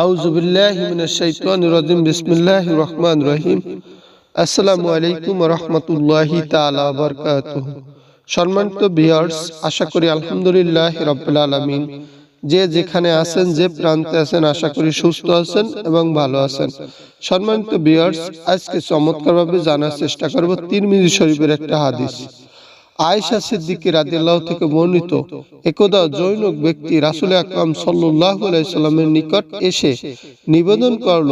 আউযু বিল্লাহি মিনাশ শাইতানির রাজিম। রহিম। আসসালামু আলাইকুম ওয়া রাহমাতুল্লাহি তাআলা ওয়া বারাকাতুহু। সম্মানিত ভিউয়ার্স, আশা করি আলহামদুলিল্লাহ রাব্বিল আলামিন। যে যেখানে আছেন, যে প্রান্তে আছেন, আশা করি সুস্থ আছেন এবং ভালো আছেন। সম্মানিত ভিউয়ার্স, আজকে চমৎকারভাবে জানার চেষ্টা করব তিরমিজি শরীফের একটা হাদিস। আয়েশা সিদ্দিকী রাদিয়াল্লাহু থেকে বর্ণিত, একদা জৈনক ব্যক্তি রাসূল আকরাম সাল্লাল্লাহু আলাইহি সাল্লামের নিকট এসে নিবেদন করল,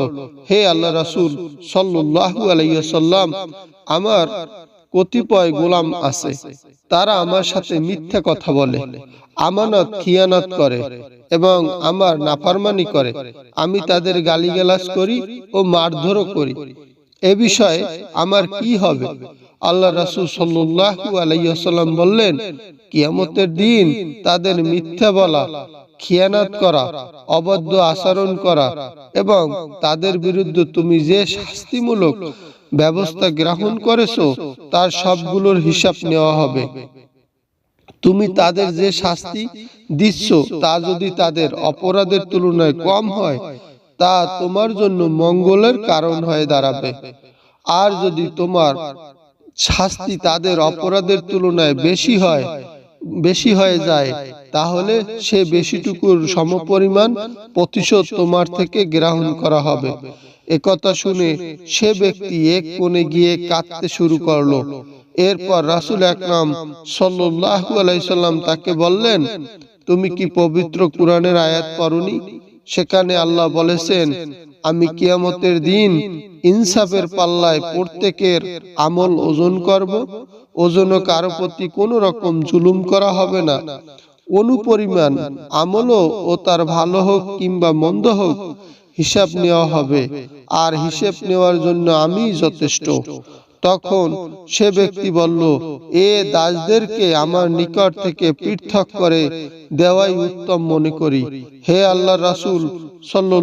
হে আল্লাহ রাসূল, সাল্লাল্লাহু আলাইহি সাল্লাম আমার কতিপয় গোলাম আছে, তারা আমার সাথে মিথ্যা কথা বলে, আমানত, খিয়ানত করে এবং আমার নাফারমানি করে। আমি তাদের গালিগালাজ করি ও মারধরও করি। এ বিষয়ে আমার কি হবে? আল্লাহ রাসুল সাল্লু আলাইসাল্লাম বললেন, কিয়ামতের দিন তাদের মিথ্যা বলা, খিয়ানাত করা অবদ্ধ আচরণ করা এবং তাদের বিরুদ্ধে তুমি যে শাস্তিমূলক ব্যবস্থা গ্রহণ করেছ, তার সবগুলোর হিসাব নেওয়া হবে। তুমি তাদের যে শাস্তি দিচ্ছ, তা যদি তাদের অপরাধের তুলনায় কম হয় তা তোমার জন্য মঙ্গলের কারণ হয়ে দাঁড়াবে। আর যদি তোমার শাস্তি তাদের অপরাধের তুলনায় বেশি হয়, বেশি হয়ে যায়, তাহলে সে বেশিটুকুর সমপরিমাণ প্রতিশোধ তোমার থেকে গ্রহণ করা হবে। একথা শুনে সে ব্যক্তি এক কোণে গিয়ে কাঁদতে শুরু করল। এরপর রাসুল একরাম সাল্লু আলাইসাল্লাম তাকে বললেন, তুমি কি পবিত্র কোরআনের আয়াত পড়নি? সেখানে আল্লাহ বলেছেন, আমি কিয়ামতের দিন ইনসাফের পাল্লায় প্রত্যেকের আমল ওজন করব ওজন কারও প্রতি কোনো রকম জুলুম করা হবে না। অনুপরিমাণ আমলও ও তার ভালো হোক কিংবা মন্দ হোক, হিসাব নেওয়া হবে, আর হিসেব নেওয়ার জন্য আমি যথেষ্ট। তখন সে ব্যক্তি বলল এ দাসদেরকে আমার নিকট থেকে পৃথক করে দেওয়াই উত্তম মনে করি। হে আল্লাহ রাসুল সাল্লু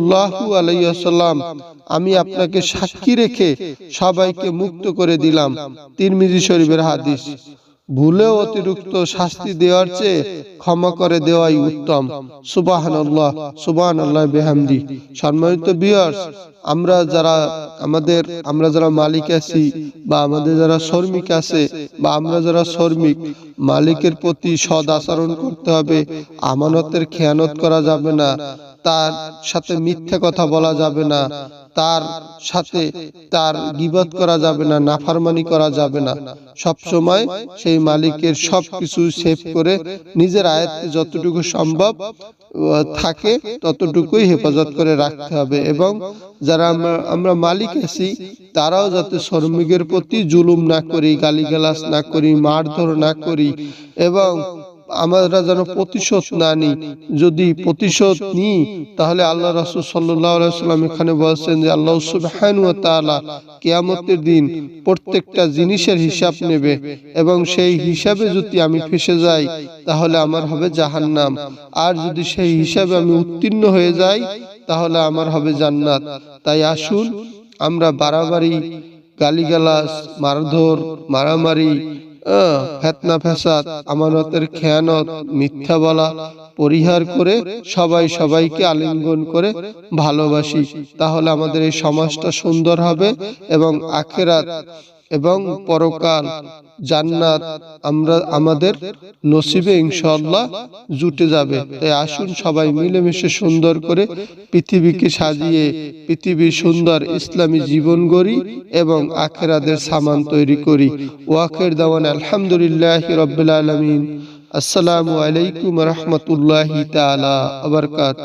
আলাইসাল্লাম আমি আপনাকে সাক্ষী রেখে সবাইকে মুক্ত করে দিলাম। তিরমিজি শরীফের হাদিস। ভুলেও অতিরিক্ত শাস্তি দেওয়ার চেয়ে ক্ষমা করে দেওয়াই উত্তম। সুবাহান আল্লাহ সুবাহান আল্লাহ বেহামদি। সম্মানিত বিয়ার্স আমরা যারা আমাদের, আমরা যারা মালিক আছি বা আমাদের যারা শ্রমিক আছে বা আমরা যারা শ্রমিক, মালিকের প্রতি সদ আচরণ করতে হবে, আমানতের খেয়ানত করা যাবে না, তার সাথে মিথ্যে কথা বলা যাবে না। তার সাথে তার গিবত করা যাবে না, নাফারমানি করা যাবে না। সব সময় সেই মালিকের সব কিছু সেভ করে নিজের আয়ত্তে যতটুকু সম্ভব থাকে ততটুকুই হেফাজত করে রাখতে হবে এবং যারা আমরা মালিক আছি, তারাও যাতে শ্রমিকের প্রতি জুলুম না করি, গালিগালাজ না করি, মারধর না করি এবং আমরা যেন প্রতিশোধ না নিই। যদি প্রতিশোধ নিই, তাহলে আল্লাহ রাসুল সাল্লাম এখানে বলছেন যে আল্লাহ কেয়ামতের দিন প্রত্যেকটা জিনিসের হিসাব নেবে এবং সেই হিসাবে যদি আমি ফেসে যাই, তাহলে আমার হবে জাহান্নাম। আর যদি সেই হিসাবে আমি উত্তীর্ণ হয়ে যাই, তাহলে আমার হবে জান্নাত। তাই আসুন, আমরা বাড়াবাড়ি গালিগালাস মারধর, মারামারি ফেতনা ফেসাদ আমানতের খেয়ানত, মিথ্যা বলা, পরিহার করে সবাই সবাইকে আলিঙ্গন করে ভালোবাসি। তাহলে আমাদের এই সমাজটা সুন্দর হবে এবং আখেরাত এবং পরকাল জান্নাত আমরা আমাদের নসিবে ইনশাল্লাহ জুটে যাবে। তাই আসুন সবাই মিলেমিশে সুন্দর করে পৃথিবীকে সাজিয়ে পৃথিবীর সুন্দর ইসলামী জীবন গড়ি এবং আখেরাদের সামান তৈরি করি। ওয়াখের দাওয়ান আলহামদুলিল্লাহ রবিল আলমিন। আসসালামু আলাইকুম রহমতুল্লাহ তালা আবরকাত